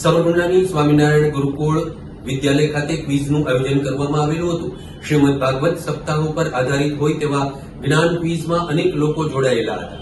સાબરકાંઠાની સ્વામિનારાયણ ગુરુકુળ વિદ્યાલય ખાતે ક્વિઝનું આયોજન કરવામાં આવેલું હતું. શ્રીમદ ભાગવત સપ્તાહ ઉપર આધારિત હોય તેવા જ્ઞાન ક્વિઝમાં અનેક લોકો જોડાયેલા હતા.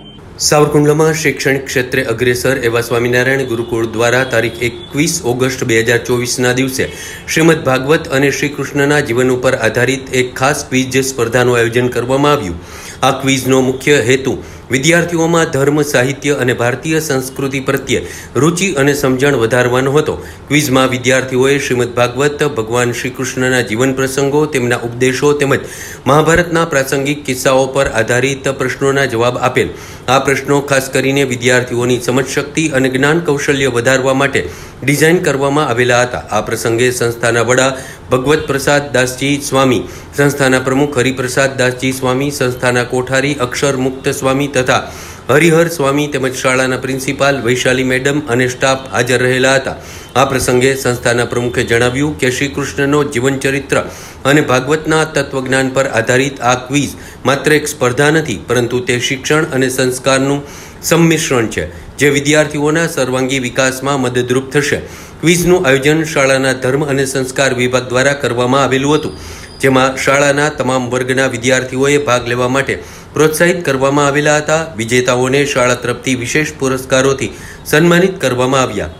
સાવરકુંડલામાં શૈક્ષણિક ક્ષેત્રે અગ્રેસર એવા સ્વામિનારાયણ ગુરુકુળ દ્વારા તારીખ એકવીસ ઓગસ્ટ બે હજાર ચોવીસના દિવસે શ્રીમદ ભાગવત અને શ્રી કૃષ્ણના જીવન ઉપર આધારિત એક ખાસ ક્વિઝ સ્પર્ધાનું આયોજન કરવામાં આવ્યું. આ ક્વિઝનો મુખ્ય હેતુ વિદ્યાર્થીઓમાં ધર્મ, સાહિત્ય અને ભારતીય સંસ્કૃતિ પ્રત્યે રુચિ અને સમજણ વધારવાનો હતો. ક્વિઝમાં વિદ્યાર્થીઓએ શ્રીમદ ભાગવત, ભગવાન શ્રી કૃષ્ણના જીવન પ્રસંગો, તેમના ઉપદેશો તેમજ મહાભારતના પ્રાસંગિક કિસ્સાઓ પર આધારિત પ્રશ્નોના જવાબ આપેલ. આ પ્રશ્નો ખાસ કરીને વિદ્યાર્થીઓની સમજશક્તિ અને જ્ઞાન કૌશલ્ય વધારવા માટે ડિઝાઇન કરવામાં આવેલા હતા. આ પ્રસંગે સંસ્થાના વડા ભગવત પ્રસાદ દાસજી સ્વામી, સંસ્થાના પ્રમુખ હરિપ્રસાદ દાસજી સ્વામી, સંસ્થાના કોઠારી અક્ષર મુક્ત સ્વામી તથા હરિહર સ્વામી તેમજ શાળાના પ્રિન્સિપાલ વૈશાલી મેડમ અને સ્ટાફ હાજર રહેલા હતા. આ પ્રસંગે સંસ્થાના પ્રમુખે જણાવ્યું કે શ્રી કૃષ્ણનો જીવનચરિત્ર અને ભાગવતના તત્વજ્ઞાન પર આધારિત આ ક્વિઝ માત્ર એક સ્પર્ધા નથી, પરંતુ તે શિક્ષણ અને સંસ્કારનું સંમિશ્રણ છે, જે વિદ્યાર્થીઓના સર્વાંગી વિકાસમાં મદદરૂપ થશે. ક્વિઝનું આયોજન શાળાના ધર્મ અને સંસ્કાર વિભાગ દ્વારા કરવામાં આવેલું હતું, જેમાં શાળાના તમામ વર્ગના વિદ્યાર્થીઓએ ભાગ લેવા માટે પ્રોત્સાહિત કરવામાં આવેલા હતા. વિજેતાઓને શાળા તરફથી વિશેષ પુરસ્કારોથી સન્માનિત કરવામાં આવ્યા.